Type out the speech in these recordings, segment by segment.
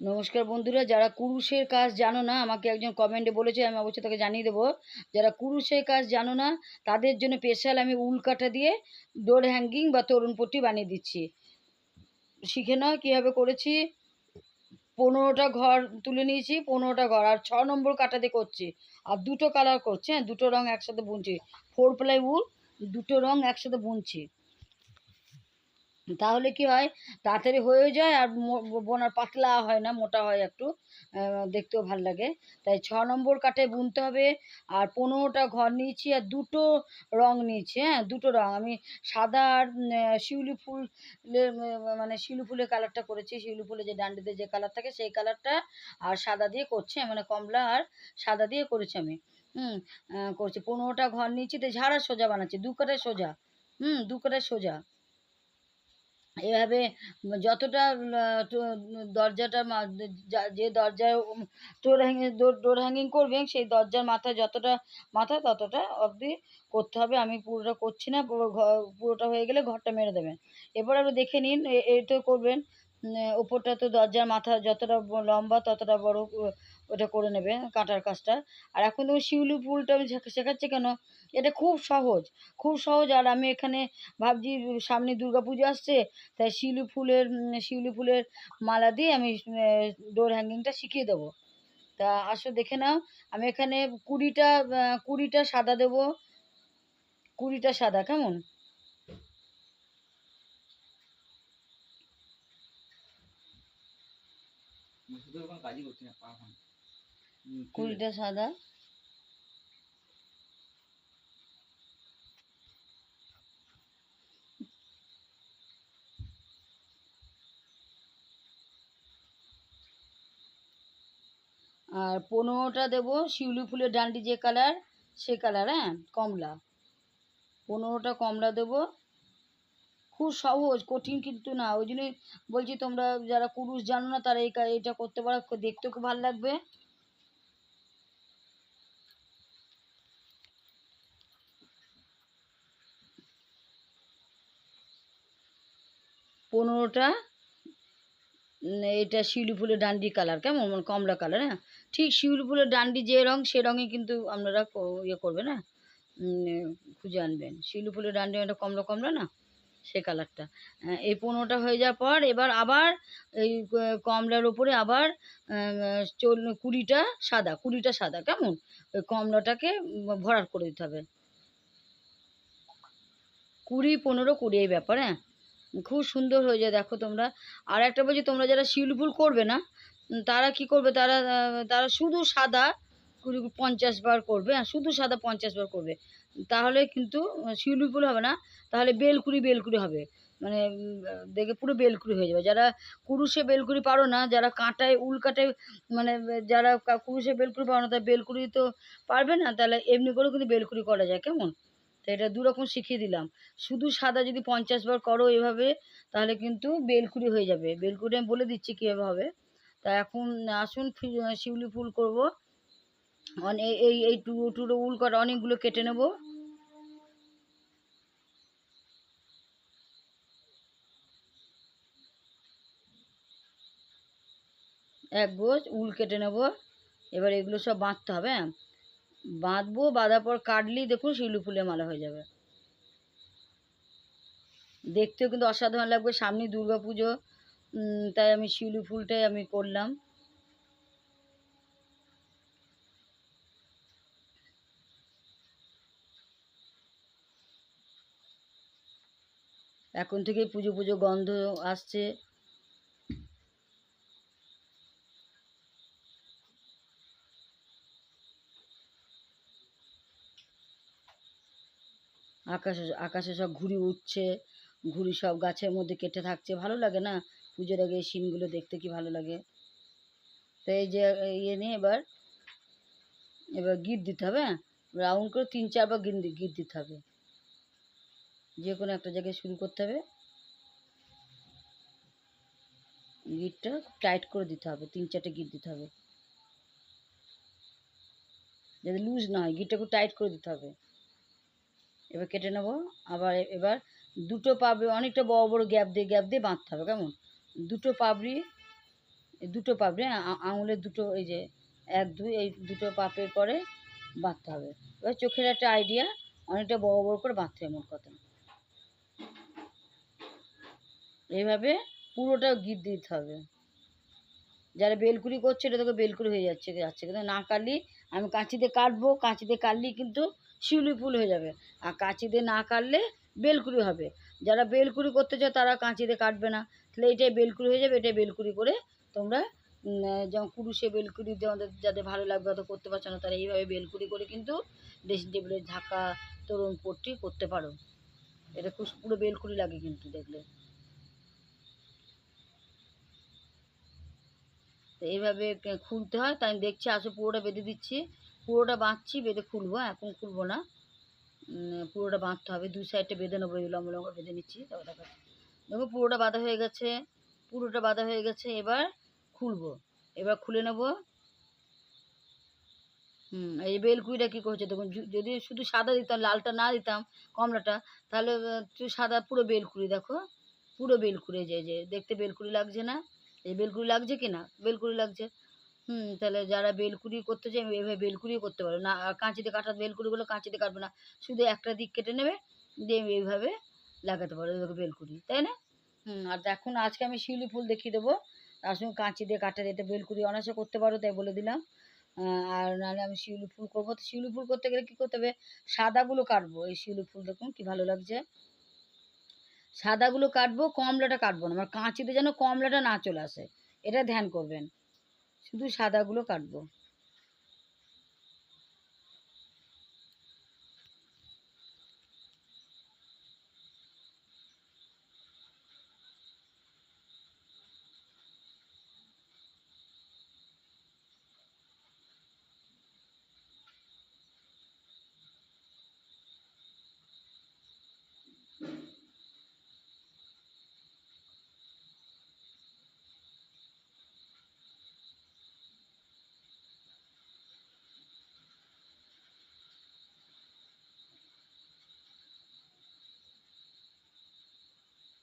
নমস্কার বন্ধুরা, যারা কুরুশের কাজ জানো না, আমাকে একজন কমেন্টে বলেছে, আমি অবশ্যই তাকে জানিয়ে দেবো। যারা কুরুশের কাজ জানো না, তাদের জন্য স্পেশাল আমি উল কাটা দিয়ে ডোর হ্যাঙ্গিং বা তরুণ পট্টি বানিয়ে দিচ্ছি। শিখে নাও কীভাবে করেছি। পনেরোটা ঘর তুলে নিয়েছি, পনেরোটা ঘর। আর ছ নম্বর কাটা দিয়ে করছি। আর দুটো কালার করছি হ্যাঁ দুটো রং একসাথে বুনছি। ফোর প্লাই উল দুটো রং একসাথে বুনছি। তাহলে কি হয়? তাড়াতাড়ি হয়েও যায় আর বোনার পাতলা হয় না, মোটা হয় একটু। দেখতেও ভালো লাগে। তাই ছ নম্বর কাঠে বুনতে হবে আর পনেরোটা ঘর নিয়েছি আর দুটো রং নিয়েছি হ্যাঁ দুটো রং। আমি সাদা আর শিউলি ফুলের মানে শিউলি ফুলের কালারটা করেছি। শিউলি ফুলের যে ডান্ডিতে যে কালার থাকে সেই কালারটা আর সাদা দিয়ে করছি। মানে কমলা আর সাদা দিয়ে করেছি আমি। হুম করছি। পনেরোটা ঘর নিয়েছি। তো ঝাড়া সোজা বানাচ্ছি। দু কাটায় সোজা। হুম, দু কাটায় সোজা। এভাবে যতটা দরজাটা যা- দরজায় ডোর হ্যাঙ্গিং ডোর হ্যাঙ্গিং করবেন, সেই দরজার মাথায় যতটা মাথা, ততটা অবধি করতে হবে। আমি পুরোটা করছি না, পুরো পুরোটা হয়ে গেলে ঘরটা মেরে দেবেন। এবার আপনি দেখে নিন, এ- এইটা করবেন। ওপরটা তো দরজার মাথা যতটা লম্বা, ততটা বড় ওটা করে নেবে কাটার কাজটা। আর এখন তুমি শিউলি ফুলটা আমি শেখা- শেখাচ্ছি কেন? এটা খুব সহজ খুব সহজ। আর আমি এখানে ভাবছি সামনে পুজো আসছে, তাই শিউলি ফুলের শিউলি ফুলের মালা দিয়ে আমি ডোর হ্যাঙ্গিংটা শিখিয়ে দেবো। তা আসো দেখে নাও, আমি এখানে কুড়িটা কুড়িটা সাদা দেবো। কুড়িটা সাদা, কেমন? কাজই করছি না কুড়িটা সাদা। আর পনেরোটা দেবো শিউলি ফুলের ডান্ডি যে কালার সে কালার হ্যাঁ কমলা। পনেরোটা কমলা দেবো। খুব সহজ কঠিন কিন্তু না। ওই জন্যই বলছি তোমরা যারা কুরুশ জানো না তারা এই এটা করতে পারো। দেখতে খুব ভালো লাগবে। পনেরোটা এটা শিউলি ফুলের ডান্ডি কালার কেমন? মানে কমলা কালার হ্যাঁ? ঠিক শিউলি ফুলের ডান্ডি যে রঙ সে রঙে কিন্তু আপনারা ইয়ে করবেন হ্যাঁ? উম, খুঁজে আনবেন। শিউলি ফুলের ডান্ডি একটা কমলা কমলা না? সে কালারটা। আহ, এই পনেরোটা হয়ে যাওয়ার পর এবার আবার এই কমলার ওপরে আবার চল কুড়িটা সাদা কুড়িটা সাদা কেমন? ওই কমলাটাকে ভরাট করে দিতে হবে। কুড়ি পনেরো কুড়ি এই ব্যাপার হ্যাঁ? খুব সুন্দর হয়ে যায়, দেখো তোমরা। আর একটা বলছি, তোমরা যারা শিউলি ফুল করবে না তারা কি করবে? তারা তারা শুধু সাদা কুড়ি পঞ্চাশ বার করবে হ্যাঁ শুধু সাদা পঞ্চাশ বার করবে। তাহলে কিন্তু শিউলি ফুল হবে না, তাহলে বেলকুড়ি বেলকুড়ি হবে। মানে দেখে পুরো বেলকুড়ি হয়ে যাবে। যারা কুরুশে বেলকুড়ি পারো না, যারা কাঁটায়, উল কাটায় মানে যারা কা- কুরুশে বেলকুড়ি পারো না, তারা বেলকুড়ি তো পারবে না, তাহলে এমনি করেও কিন্তু বেলকুড়ি করা যায়, কেমন? এটা দু রকম শিখিয়ে দিলাম। শুধু সাদা যদি পঞ্চাশ বার করো এভাবে, তাহলে কিন্তু বেলকুড়ি হয়ে যাবে। বেলকুড়ি আমি বলে দিচ্ছি কীভাবে হবে। তা এখন আসুন শিউলি ফুল করব। এই এই টুকরো টুকরো উল করা অনেকগুলো কেটে নেব। এক গোছ উল কেটে নেব। এবার এগুলো সব বাঁধতে হবে হ্যাঁ? বাঁধবো, বাঁধার পর কাটলেই দেখুন শিউলি ফুলের মালা হয়ে যাবে। দেখতেও কিন্তু অসাধারণ লাগবে, সামনে দুর্গা পুজো তাই আমি শিউলি ফুলটাই আমি করলাম। এখন থেকে পুজো পুজো গন্ধ আসছে। আকাশে আকাশে সব ঘুড়ি উঠছে ঘুড়ি সব গাছের মধ্যে কেটে থাকছে। ভালো লাগে না? পুজোর আগে এই সিনগুলো দেখতে কি ভালো লাগে? তো এই যে ইয়ে নিয়ে এবার এবার গিট দিতে হবে হ্যাঁ? রাউন্ড করে তিন চারবার গিট গিট দিতে হবে। যে কোনো একটা জায়গায় শুরু করতে হবে। গিটটা টাইট করে দিতে হবে, তিন চারটে গিট দিতে হবে। যাতে লুজ না হয় গিটটা খুব টাইট করে দিতে হবে। এবার কেটে নেব। আবার এবার দুটো পাবড়ি, অনেকটা বড় বড় গ্যাপ দিয়ে গ্যাপ দিয়ে বাঁধতে হবে, কেমন? দুটো পাবড়ি দুটো পাপড়ি আঙুলের দুটো, এই যে এক, দুই, এই দুটো পাপের পরে বাঁধতে হবে। এবার চোখের একটা আইডিয়া অনেকটা বড় বড় করে বাঁধতে হবে কথা। এইভাবে পুরোটা গিট দিতে হবে। যারা বেলকুড়ি করছে, এটা তোকে বেলকুড়ি হয়ে যাচ্ছে যাচ্ছে। কিন্তু না কাটলি, আমি কাঁচিতে কাটবো, কাঁচিতে কাটলেই কিন্তু শিউলি ফুল হয়ে যাবে। আর কাঁচিতে না কাটলে বেলকুড়ি হবে। যারা বেলকুড়ি করতে চায় তারা কাঁচিতে কাটবে না। তাহলে এটাই বেলকুড়ি হয়ে যাবে, এটাই বেলকুড়ি করে তোমরা যেমন কুরুষে বেলকুড়ি যাদের যাদের ভালো লাগবে অত করতে পারছ না, তারা এইভাবে বেলকুড়ি করে কিন্তু ড্রেসিং টেবিলের ঢাকা তরুণ পট্টি করতে পারো। এটা খুব পুরো বেলকুড়ি লাগে কিন্তু দেখলে। তো এইভাবে খুলতে হয় তাই দেখছি, আসো পুরোটা বেঁধে দিচ্ছি। পুরোটা বাঁধছি বেঁধে খুলবো হ্যাঁ, এখন খুলবো না। পুরোটা বাঁধতে হবে দুই সাইডটা বেঁধে নেব এই লম্বা লম্বা বেঁধে নিচ্ছি তারপর দেখাচ্ছি দেখো পুরোটা বাঁধা হয়ে গেছে পুরোটা বাঁধা হয়ে গেছে এবার খুলবো। এবার খুলে নেব। হুম এই বেলকুইটা কী করছে দেখুন যদি শুধু সাদা দিতাম লালটা না দিতাম কমলাটা তাহলে সাদা পুরো বেলকুড়ি দেখো। পুরো বেলকুড়ি যে যে দেখতে বেলকুড়ি লাগছে না? এই বেলকুড়ি লাগছে কি না? বেলকুড়ি লাগছে। হুম, তাহলে যারা বেলকুড়ি করতে চায় এভাবে বেলকুড়ি করতে পারো। না কাঁচিতে কাটা বেলকুড়িগুলো কাঁচিতে কাটবে না। শুধু একটা দিক কেটে নেবে, দিয়ে এইভাবে লাগাতে পারো দেখো বেলকুড়ি তাই না? হুম, আর এখন আজকে আমি শিউলি ফুল দেখিয়ে দেবো। তার সঙ্গে কাঁচি দিয়ে কাটা দিয়ে বেলকুড়ি অনায়াসে করতে পারো, তাই বলে দিলাম। আর নাহলে আমি শিউলি ফুল করব। তো শিউলি ফুল করতে গেলে কী করতে হবে? সাদাগুলো কাটবো। এই শিউলি ফুল দেখুন কি ভালো লাগছে। সাদাগুলো কাটবো, কমলাটা কাটবো না। আমার কাঁচিতে যেন কমলাটা না চলে আসে, এটা ধ্যান করবেন। শুধু সাদাগুলো কাটবো।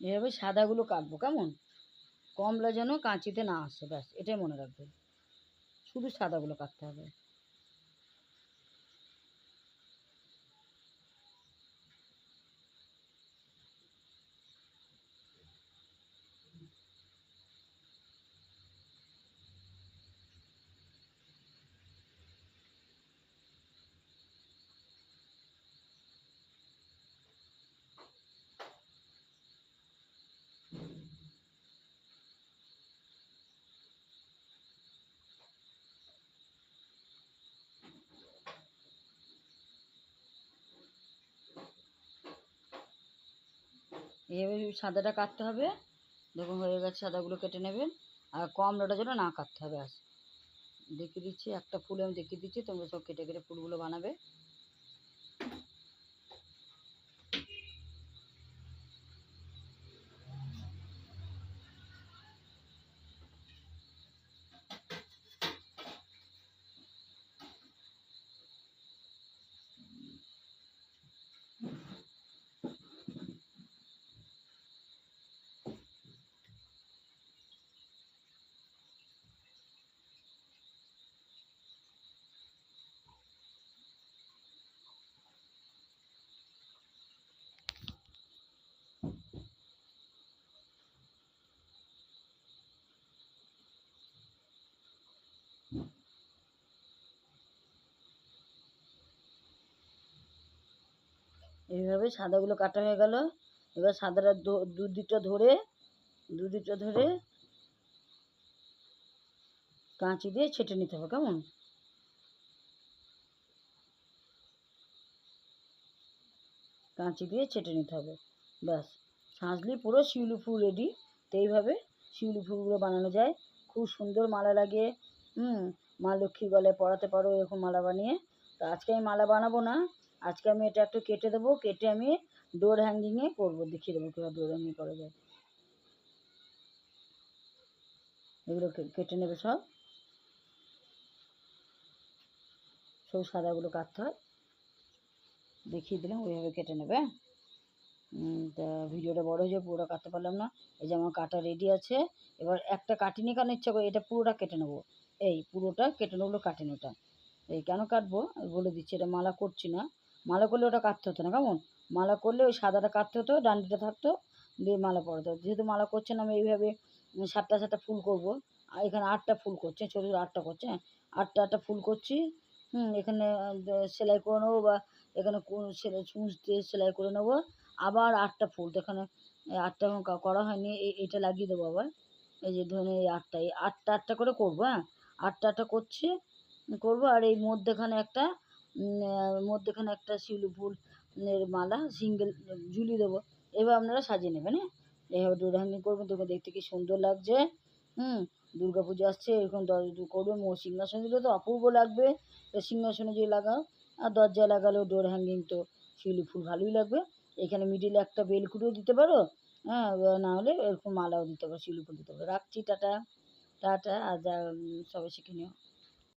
এভাবে সাদাগুলো কাটবো, কেমন? কমলা যেন কাঁচিতে না আসে, ব্যাস, এটাই মনে রাখবে শুধু সাদাগুলো কাটতে হবে। এইভাবে সাদাটা কাটতে হবে। দেখুন, হয়ে গেছে, সাদাগুলো কেটে নেবেন। আর কম কমলাটা যেন না কাটতে হবে আর দেখিয়ে দিচ্ছি, একটা ফুল আমি দেখিয়ে দিচ্ছি, তোমরা সব কেটে কেটে ফুলগুলো বানাবে। এইভাবে সাদাগুলো কাটা হয়ে গেল। এবার সাদাটা দু- দু দিকটা ধরে, দু দিকটা ধরে কাঁচি দিয়ে ছেটে নিতে হবে, কেমন? কাঁচি দিয়ে ছেটে নিতে হবে, ব্যাস। সাজলি পুরো শিউলি ফুল রেডি তো এইভাবে শিউলি ফুলগুলো বানানো যায়। খুব সুন্দর মালা লাগে, হুম? মা লক্ষ্মী গলায় পরাতে পারো এরকম মালা বানিয়ে। তো আজকে আমি মালা বানাবো না আজকে আমি এটা একটু কেটে দেবো, কেটে আমি ডোর হ্যাঙ্গিংয়ে করব, দেখিয়ে দেবো কীভাবে ডোর হ্যাঙ্গিং করা যায়। এগুলো কেটে নেবে সব। সব সাদাগুলো কাটতে হয়। দেখিয়ে দিলাম, ওইভাবে কেটে নেবে হ্যাঁ? তা ভিডিওটা বড় হয়ে পুরোটা কাটতে পারলাম না। এই যে আমার কাটা রেডি আছে, এবার একটা কাটিনি কেন ইচ্ছা করে, এটা পুরোটা কেটে নেব। এই পুরোটা কেটে নেব কাটিনি ওটা। এই কেন কাটবো? বলে দিচ্ছি, এটা মালা করছি না। মালা করলে ওটা কাটতে হতো না, কেমন? মালা করলে ওই সাদাটা কাটতে হতো, ডান্ডিটা থাকতো, দিয়ে মালা পরাতে হতো। যেহেতু মালা করছে না আমি এইভাবে সাতটা সাতটা ফুল করব। আর এখানে আটটা ফুল করছে, ছোটো ছোটো আটটা করছে হ্যাঁ? আটটা আটটা ফুল করছি, হুম, এখানে সেলাই করে নেব বা এখানে কো- সেলাই, সূচ দিয়ে সেলাই করে নেব। আবার আটটা ফুল এখানে আটটা এখন করা হয়নি এটা লাগিয়ে দেবো আবার। এই যে ধরুন, এই আটটা এই আটটা আটটা করে করব হ্যাঁ? আটটা আটটা করছি, করব, আর এই মধ্যেখানে একটা মধ্যেখানে একটা শিউলি ফুল এর মালা, সিঙ্গেল ঝুলিয়ে দেবো। এবার আপনারা সাজিয়ে নেবেন হ্যাঁ? এইভাবে ডোর হ্যাঙ্গিং করবেন তোকে দেখতে কি সুন্দর লাগছে। হুম দুর্গা পুজো আসছে, এরকম করবেন মো সিংহাসন দিলে তো অপূর্ব লাগবে। সিংহাসনে যে লাগাও, আর দরজা লাগালেও ডোর হ্যাঙ্গিং তো শিউলি ফুল ভালোই লাগবে। এখানে মিডিলে একটা বেলকুটিও দিতে পারো হ্যাঁ না হলে এরকম মালাও দিতে পারো, শিউলি ফুল দিতে পারো। রাখছি, টাটা। টাটা আর যা সবাই শিখে নিও।